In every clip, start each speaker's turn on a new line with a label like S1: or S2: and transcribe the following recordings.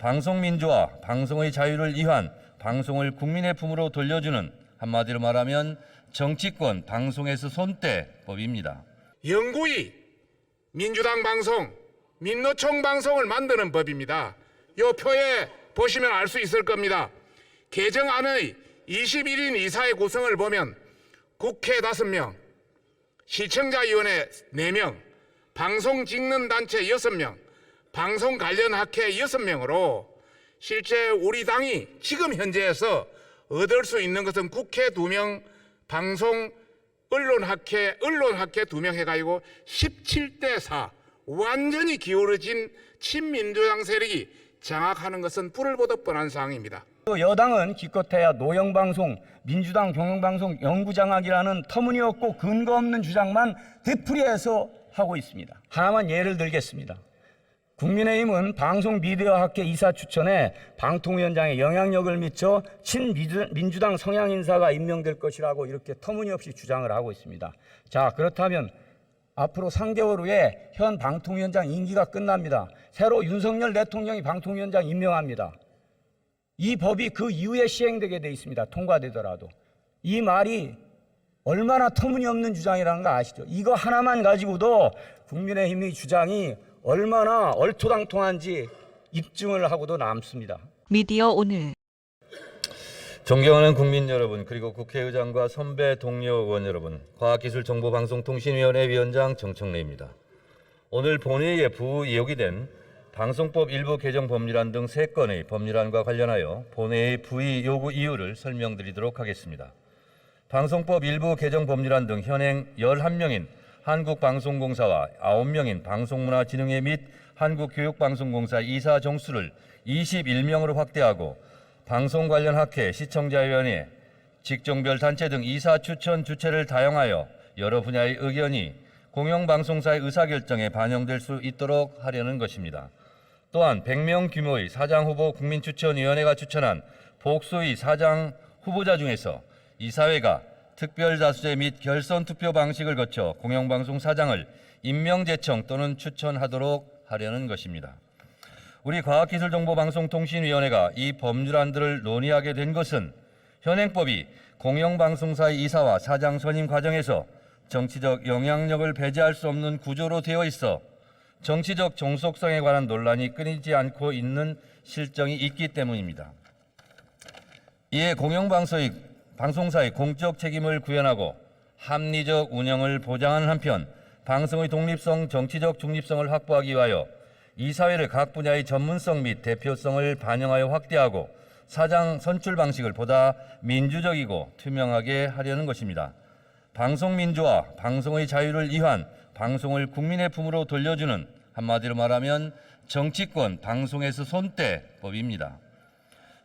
S1: 방송 민주화, 방송의 자유를 위한 방송을 국민의 품으로 돌려주는 한마디로 말하면 정치권 방송에서 손떼법입니다.
S2: 영구히 민주당 방송, 민노총 방송을 만드는 법입니다. 요 표에 보시면 알 수 있을 겁니다. 개정안의 21인 이사의 구성을 보면 국회 5명, 시청자위원회 4명, 방송 찍는 단체 6명, 방송 관련 학회 6명으로 실제 우리 당이 지금 현재에서 얻을 수 있는 것은 국회 2명, 방송 언론학회, 언론학회 2명 해가지고 17대 4 완전히 기울어진 친민주당 세력이 장악하는 것은 불을 보듯 뻔한 상황입니다.
S3: 또 여당은 기껏해야 노영방송, 민주당 경영방송 영구장악이라는 터무니없고 근거 없는 주장만 되풀이해서 하고 있습니다. 하나만 예를 들겠습니다. 국민의힘은 방송 미디어 학회 이사 추천에 방통위원장의 영향력을 미쳐 친민주당 성향 인사가 임명될 것이라고 이렇게 터무니없이 주장을 하고 있습니다. 자, 그렇다면 앞으로 3개월 후에 현 방통위원장 임기가 끝납니다. 새로 윤석열 대통령이 방통위원장 임명합니다. 이 법이 그 이후에 시행되게 돼 있습니다. 통과되더라도. 이 말이 얼마나 터무니없는 주장이라는 거 아시죠? 이거 하나만 가지고도 국민의힘의 주장이 얼마나 얼토당통한지 입증을 하고도 남습니다.
S4: 미디어 오늘
S1: 존경하는 국민 여러분 그리고 국회의장과 선배 동료 의원 여러분 과학기술정보방송통신위원회 위원장 정청래입니다. 오늘 본회의에 부의혹이 된 방송법 일부 개정 법률안 등 세 건의 법률안과 관련하여 본회의 부의 요구 이유를 설명드리도록 하겠습니다. 방송법 일부 개정 법률안 등 현행 11명인 한국방송공사와 9명인 방송문화진흥회 및 한국교육방송공사 이사 정수를 21명으로 확대하고 방송 관련 학회, 시청자위원회, 직종별 단체 등 이사 추천 주체를 다양하여 여러 분야의 의견이 공영방송사의 의사결정에 반영될 수 있도록 하려는 것입니다. 또한 100명 규모의 사장 후보 국민추천위원회가 추천한 복수의 사장 후보자 중에서 이사회가 특별다수제 및 결선 투표 방식을 거쳐 공영방송 사장을 임명제청 또는 추천하도록 하려는 것입니다. 우리 과학기술정보방송통신위원회가 이 법률안들을 논의하게 된 것은 현행법이 공영방송사의 이사와 사장 선임 과정에서 정치적 영향력을 배제할 수 없는 구조로 되어 있어 정치적 종속성에 관한 논란이 끊이지 않고 있는 실정이 있기 때문입니다. 이에 공영방송의 방송사의 공적 책임을 구현하고 합리적 운영을 보장하는 한편 방송의 독립성, 정치적 중립성을 확보하기 위하여 이 사회를 각 분야의 전문성 및 대표성을 반영하여 확대하고 사장 선출 방식을 보다 민주적이고 투명하게 하려는 것입니다. 방송 민주화, 방송의 자유를 위한 방송을 국민의 품으로 돌려주는 한마디로 말하면 정치권 방송에서 손떼법입니다.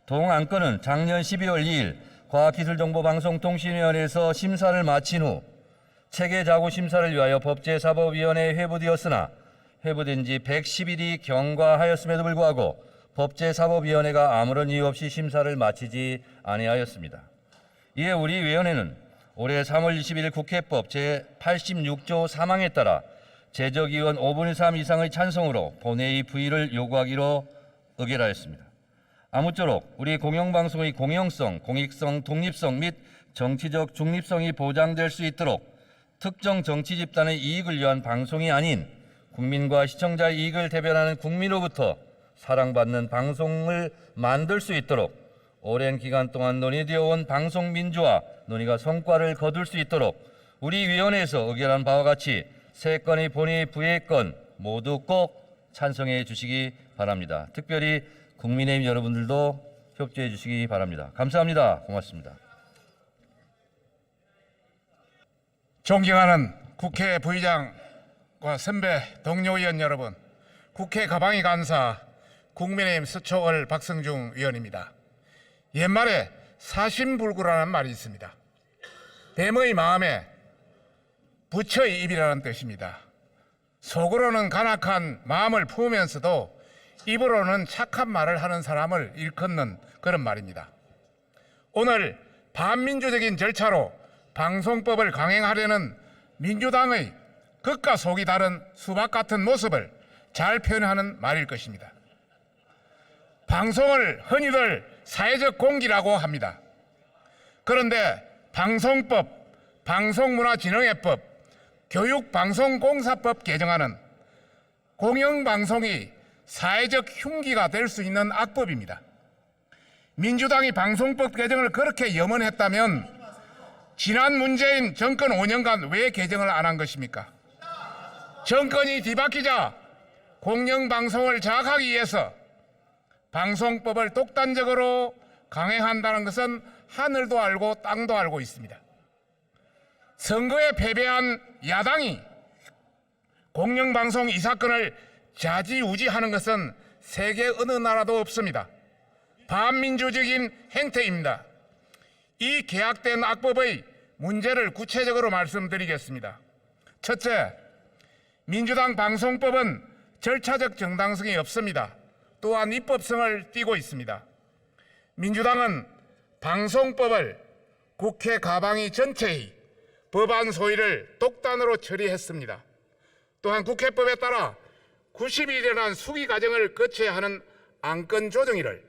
S1: 동안건은 작년 12월 2일 과학기술정보방송통신위원회에서 심사를 마친 후 체계자구 심사를 위하여 법제사법위원회에 회부되었으나 회부된 지 110일이 경과하였음에도 불구하고 법제사법위원회가 아무런 이유 없이 심사를 마치지 아니하였습니다. 이에 우리 위원회는 올해 3월 20일 국회법 제86조 3항에 따라 제적위원 5분의 3 이상의 찬성으로 본회의 부의를 요구하기로 의결하였습니다. 아무쪼록 우리 공영방송의 공영성, 공익성, 독립성 및 정치적 중립성이 보장될 수 있도록 특정 정치 집단의 이익을 위한 방송이 아닌 국민과 시청자의 이익을 대변하는 국민으로부터 사랑받는 방송을 만들 수 있도록 오랜 기간 동안 논의되어 온 방송 민주화 논의가 성과를 거둘 수 있도록 우리 위원회에서 의결한 바와 같이 세 건의 본회의 부의 건 모두 꼭 찬성해 주시기 바랍니다. 특별히 국민의힘 여러분들도 협조해 주시기 바랍니다. 감사합니다. 고맙습니다.
S2: 존경하는 국회 부의장과 선배 동료 의원 여러분, 국회 가방이 간사 국민의힘 서초월 박성중 의원입니다. 옛말에 사심불구라는 말이 있습니다. 뱀의 마음에 부처의 입이라는 뜻입니다. 속으로는 간악한 마음을 품으면서도 입으로는 착한 말을 하는 사람을 일컫는 그런 말입니다. 오늘 반민주적인 절차로 방송법을 강행하려는 민주당의 극과 속이 다른 수박 같은 모습을 잘 표현하는 말일 것입니다. 방송을 흔히들 사회적 공기라고 합니다. 그런데 방송법, 방송문화진흥회법, 교육방송공사법 개정안은 공영방송이 사회적 흉기가 될 수 있는 악법입니다. 민주당이 방송법 개정을 그렇게 염원했다면 지난 문재인 정권 5년간 왜 개정을 안 한 것입니까? 정권이 뒤바뀌자 공영방송을 장악하기 위해서 방송법을 독단적으로 강행한다는 것은 하늘도 알고 땅도 알고 있습니다. 선거에 패배한 야당이 공영방송 이 사건을 좌지우지하는 것은 세계 어느 나라도 없습니다. 반민주적인 행태입니다. 이 계약된 악법의 문제를 구체적으로 말씀드리겠습니다. 첫째, 민주당 방송법은 절차적 정당성이 없습니다. 또한 입법성을 띠고 있습니다. 민주당은 방송법을 국회 가방이 전체의 법안 소위를 독단으로 처리했습니다. 또한 국회법에 따라 90일이라는 수기 과정을 거쳐야 하는 안건 조정일을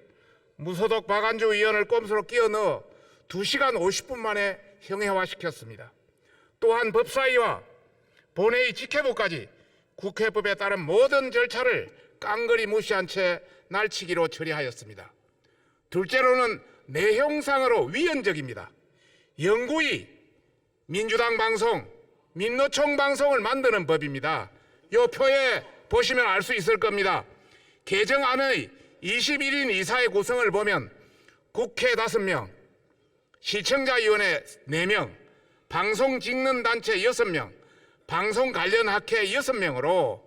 S2: 무소속 박안주 의원을 꼼수로 끼워 넣어 2시간 50분 만에 형해화시켰습니다. 또한 법사위와 본회의 직회부까지 국회법에 따른 모든 절차를 깡그리 무시한 채 날치기로 처리하였습니다. 둘째로는 내용상으로 위헌적입니다. 영구히 민주당 방송, 민노총 방송을 만드는 법입니다. 요 표에 보시면 알 수 있을 겁니다. 개정안의 21인 이사의 구성을 보면 국회 5명, 시청자위원회 4명, 방송 찍는 단체 6명, 방송 관련 학회 6명으로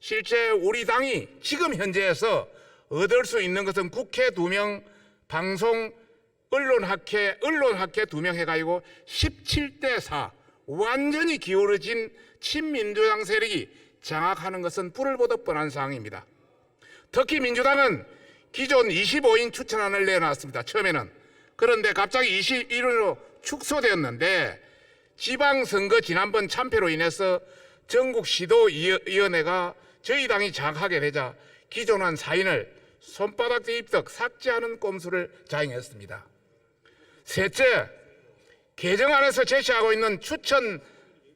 S2: 실제 우리 당이 지금 현재에서 얻을 수 있는 것은 국회 2명, 방송 언론학회, 언론학회 2명 해가지고 17대 4 완전히 기울어진 친민주당 세력이 장악하는 것은 불을 보듯 뻔한 상황입니다. 특히 민주당은 기존 25인 추천안을 내놨습니다. 처음에는. 그런데 갑자기 21인으로 축소되었는데 지방선거 지난번 참패로 인해서 전국시도위원회가 저희 당이 장악하게 되자 기존 한 4인을 손바닥 대입덕 삭제하는 꼼수를 자행했습니다. 셋째, 개정안에서 제시하고 있는 추천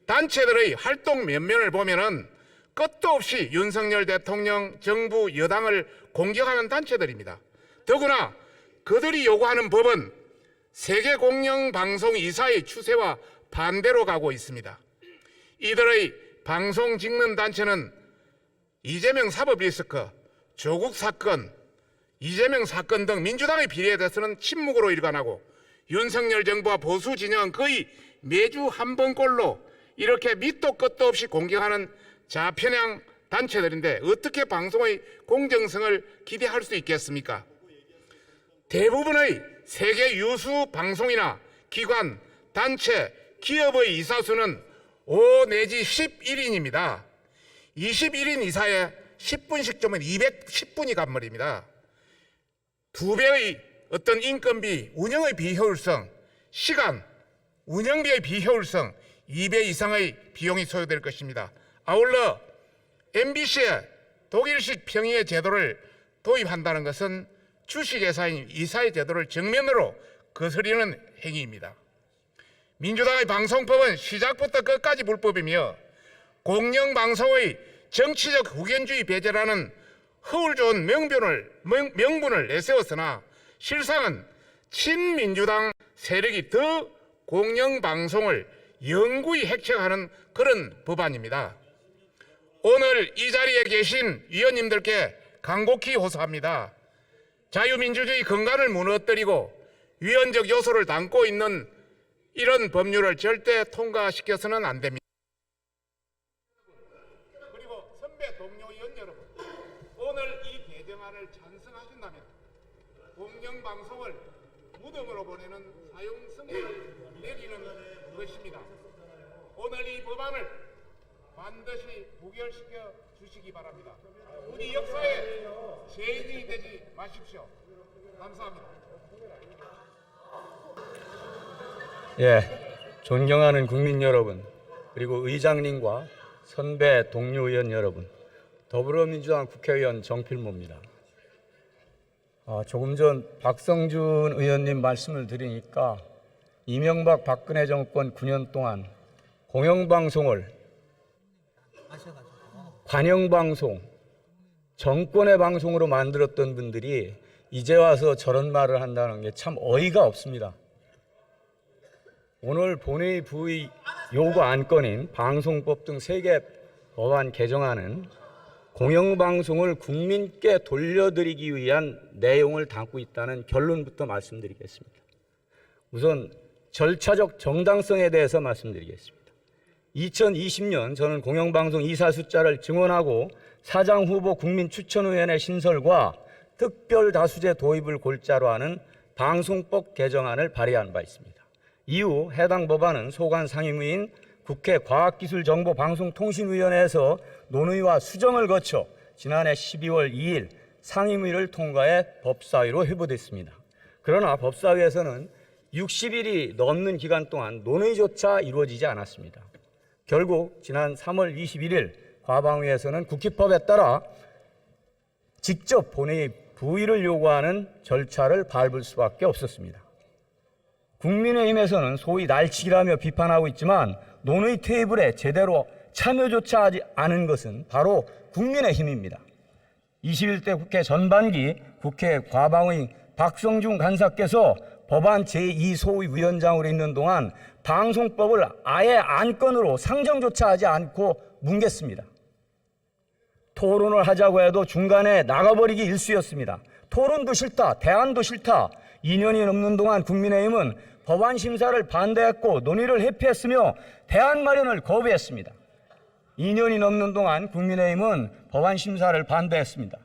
S2: 단체들의 활동 면면을 보면은 끝도 없이 윤석열 대통령, 정부, 여당을 공격하는 단체들입니다. 더구나 그들이 요구하는 법은 세계 공영 방송 이사의 추세와 반대로 가고 있습니다. 이들의 방송 찍는 단체는 이재명 사법 리스크, 조국 사건, 이재명 사건 등 민주당의 비리에 대해서는 침묵으로 일관하고 윤석열 정부와 보수 진영은 거의 매주 한 번꼴로 이렇게 밑도 끝도 없이 공격하는 좌편향 단체들인데 어떻게 방송의 공정성을 기대할 수 있겠습니까? 대부분의 세계 유수 방송이나 기관, 단체, 기업의 이사수는 5 내지 11인입니다. 21인 이사에 10분씩 주면 210분이 간 말입니다. 두 배의 어떤 인건비, 운영의 비효율성, 시간, 운영비의 비효율성 2배 이상의 비용이 소요될 것입니다. 아울러 MBC의 독일식 평의의 제도를 도입한다는 것은 주식회사인 이사의 제도를 정면으로 거스리는 행위입니다. 민주당의 방송법은 시작부터 끝까지 불법이며 공영방송의 정치적 후견주의 배제라는 허울 좋은 명분을, 명, 명분을 내세웠으나 실상은 친민주당 세력이 더 공영방송을 영구히 핵책하는 그런 법안입니다. 오늘 이 자리에 계신 위원님들께 간곡히 호소합니다. 자유민주주의 근간을 무너뜨리고 위헌적 요소를 담고 있는 이런 법률을 절대 통과시켜서는 안 됩니다. 그리고 선배 동료 의원 여러분, 오늘 이 개정안을 찬성하신다면 공영방송을 무덤으로 보내는 사용 선고를 내리는 것입니다. 오늘 이 법안을 반드시 부결시켜 주시기 바랍니다. 우리 역사에 죄인이 되지 마십시오. 감사합니다.
S3: 예, 존경하는 국민 여러분, 그리고 의장님과 선배 동료 의원 여러분, 더불어민주당 국회의원 정필모입니다. 아, 조금 전 박성준 의원님 말씀을 들으니까 이명박 박근혜 정권 9년 동안 공영방송을 관영방송, 정권의 방송으로 만들었던 분들이 이제 와서 저런 말을 한다는 게 참 어이가 없습니다. 오늘 본회의 부의 요구 안건인 방송법 등 세 개 법안 개정안은 공영방송을 국민께 돌려드리기 위한 내용을 담고 있다는 결론부터 말씀드리겠습니다. 우선 절차적 정당성에 대해서 말씀드리겠습니다. 2020년 저는 공영방송 이사 숫자를 증원하고 사장 후보 국민 추천위원회 신설과 특별 다수제 도입을 골자로 하는 방송법 개정안을 발의한 바 있습니다. 이후 해당 법안은 소관 상임위인 국회 과학기술정보방송통신위원회에서 논의와 수정을 거쳐 지난해 12월 2일 상임위를 통과해 법사위로 회부됐습니다. 그러나 법사위에서는 60일이 넘는 기간 동안 논의조차 이루어지지 않았습니다. 결국 지난 3월 21일 과방위에서는 국회법에 따라 직접 본회의 부의를 요구하는 절차를 밟을 수밖에 없었습니다. 국민의힘에서는 소위 날치기라며 비판하고 있지만 논의 테이블에 제대로 참여조차 하지 않은 것은 바로 국민의힘입니다. 21대 국회 전반기 국회 과방위 박성중 간사께서 법안 제2소위 위원장으로 있는 동안 방송법을 아예 안건으로 상정조차 하지 않고 뭉갰습니다. 토론을 하자고 해도 중간에 나가버리기 일쑤였습니다. 토론도 싫다, 대안도 싫다. 2년이 넘는 동안 국민의힘은 법안 심사를 반대했고 논의를 회피했으며 대안 마련을 거부했습니다. 2년이 넘는 동안 국민의힘은 법안 심사를 반대했습니다.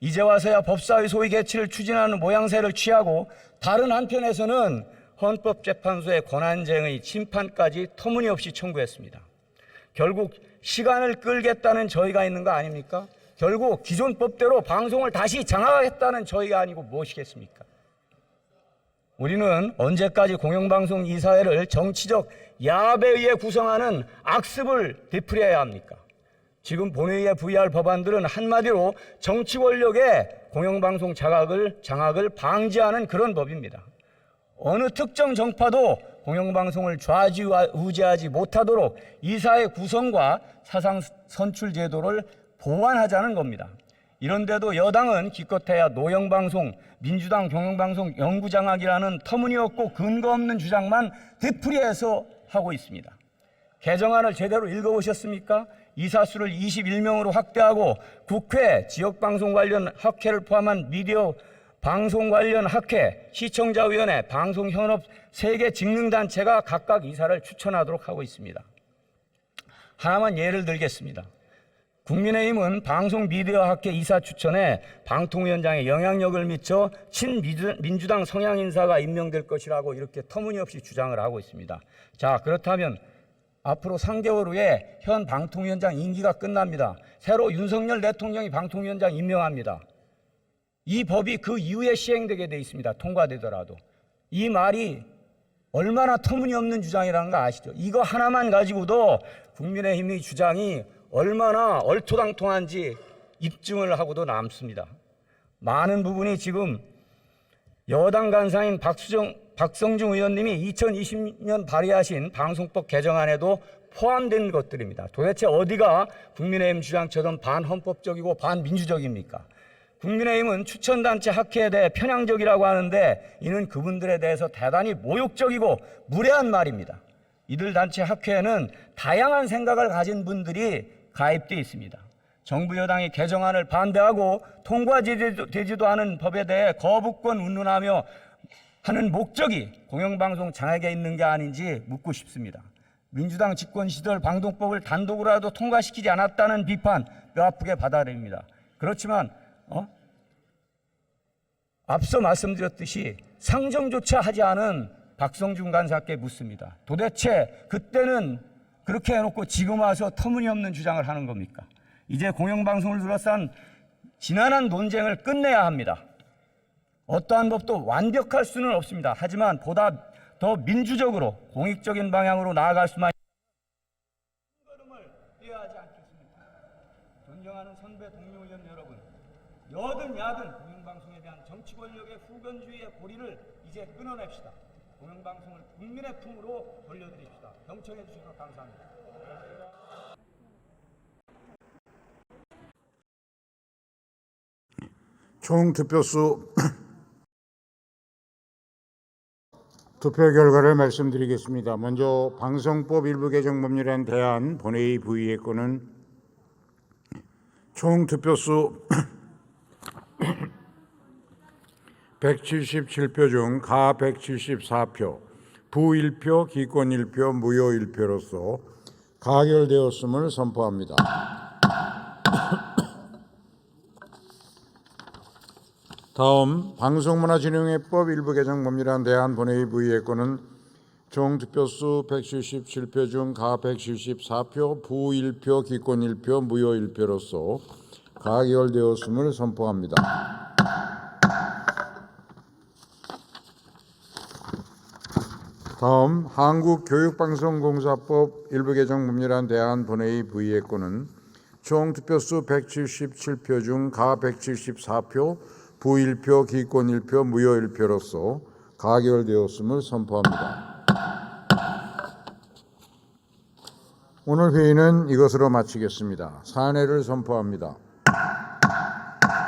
S3: 이제 와서야 법사위 소위 개최를 추진하는 모양새를 취하고 다른 한편에서는 헌법재판소의 권한쟁의 심판까지 터무니없이 청구했습니다. 결국 시간을 끌겠다는 저희가 있는 거 아닙니까? 결국 기존 법대로 방송을 다시 장악하겠다는 저희가 아니고 무엇이겠습니까? 우리는 언제까지 공영방송 이사회를 정치적 의해 구성하는 악습을 되풀이해야 합니까? 지금 본회의에 부의할 법안들은 한마디로 정치 권력의 공영방송 장악을, 장악을 방지하는 그런 법입니다. 어느 특정 정파도 공영방송을 좌지우지하지 못하도록 이사의 구성과 사상 선출 제도를 보완하자는 겁니다. 이런데도 여당은 기껏해야 노영방송, 민주당 경영방송 영구장악이라는 터무니없고 근거 없는 주장만 되풀이해서 하고 있습니다. 개정안을 제대로 읽어보셨습니까? 이사수를 21명으로 확대하고 국회 지역방송 관련 학회를 포함한 미디어 방송 관련 학회, 시청자위원회, 방송현업 세 개 직능단체가 각각 이사를 추천하도록 하고 있습니다. 하나만 예를 들겠습니다. 국민의힘은 방송 미디어 학회 이사 추천에 방통위원장의 영향력을 미쳐 친민주당 성향 인사가 임명될 것이라고 이렇게 터무니없이 주장을 하고 있습니다. 자, 그렇다면 앞으로 3개월 후에 현 방통위원장 임기가 끝납니다. 새로 윤석열 대통령이 방통위원장 임명합니다. 이 법이 그 이후에 시행되게 돼 있습니다. 통과되더라도. 이 말이 얼마나 터무니없는 주장이라는 거 아시죠? 이거 하나만 가지고도 국민의힘의 주장이 얼마나 얼토당통한지 입증을 하고도 남습니다. 많은 부분이 지금 여당 간사인 박수정, 박성중 의원님이 2020년 발의하신 방송법 개정안에도 포함된 것들입니다. 도대체 어디가 국민의힘 주장처럼 반헌법적이고 반민주적입니까? 국민의힘은 추천단체 학회에 대해 편향적이라고 하는데 이는 그분들에 대해서 대단히 모욕적이고 무례한 말입니다. 이들 단체 학회에는 다양한 생각을 가진 분들이 가입되어 있습니다. 정부 여당이 개정안을 반대하고 통과되지도 않은 법에 대해 거부권 운운하며 하는 목적이 공영방송 장악에 있는 게 아닌지 묻고 싶습니다. 민주당 집권 시절 방송법을 단독으로라도 통과시키지 않았다는 비판 뼈아프게 받아들입니다. 그렇지만 어? 앞서 말씀드렸듯이 상정조차 하지 않은 박성준 간사께 묻습니다. 도대체 그때는 그렇게 해놓고 지금 와서 터무니없는 주장을 하는 겁니까? 이제 공영방송을 둘러싼 지난한 논쟁을 끝내야 합니다. 어떠한 법도 완벽할 수는 없습니다. 하지만 보다 더 민주적으로 공익적인 방향으로 나아갈 수만 걸음을 뛰어야 하지 않겠습니까? 존경하는 선배 동료 의원 여러분, 여든 야든 공영방송에 대한 정치 권력의 후견주의의 고리를 이제 끊어냅시다. 공영방송을 국민의 품으로 돌려드립시다. 경청해 주셔서 감사합니다.
S4: 총 득표수 투표 결과를 말씀드리겠습니다. 먼저 방송법 일부 개정 법률안 대안 본회의 부의의 건은 총 득표수 177표 중 가 174표, 부 1표, 기권 1표, 무효 1표로서 가결되었음을 선포합니다. 다음 방송문화진흥회법 일부 개정 법률안 대한 본회의 부의의 건은 총 득표수 177표 중 가 174표, 부 1표, 기권 1표, 무효 1표로서 가결되었음을 선포합니다. 다음 한국교육방송공사법 일부 개정 법률안 대한 본회의 부의의 건은 총 득표수 177표 중 가 174표, 부 1표, 기권 1표, 무효 1표로서 가결되었음을 선포합니다. 오늘 회의는 이것으로 마치겠습니다. 사내를 선포합니다.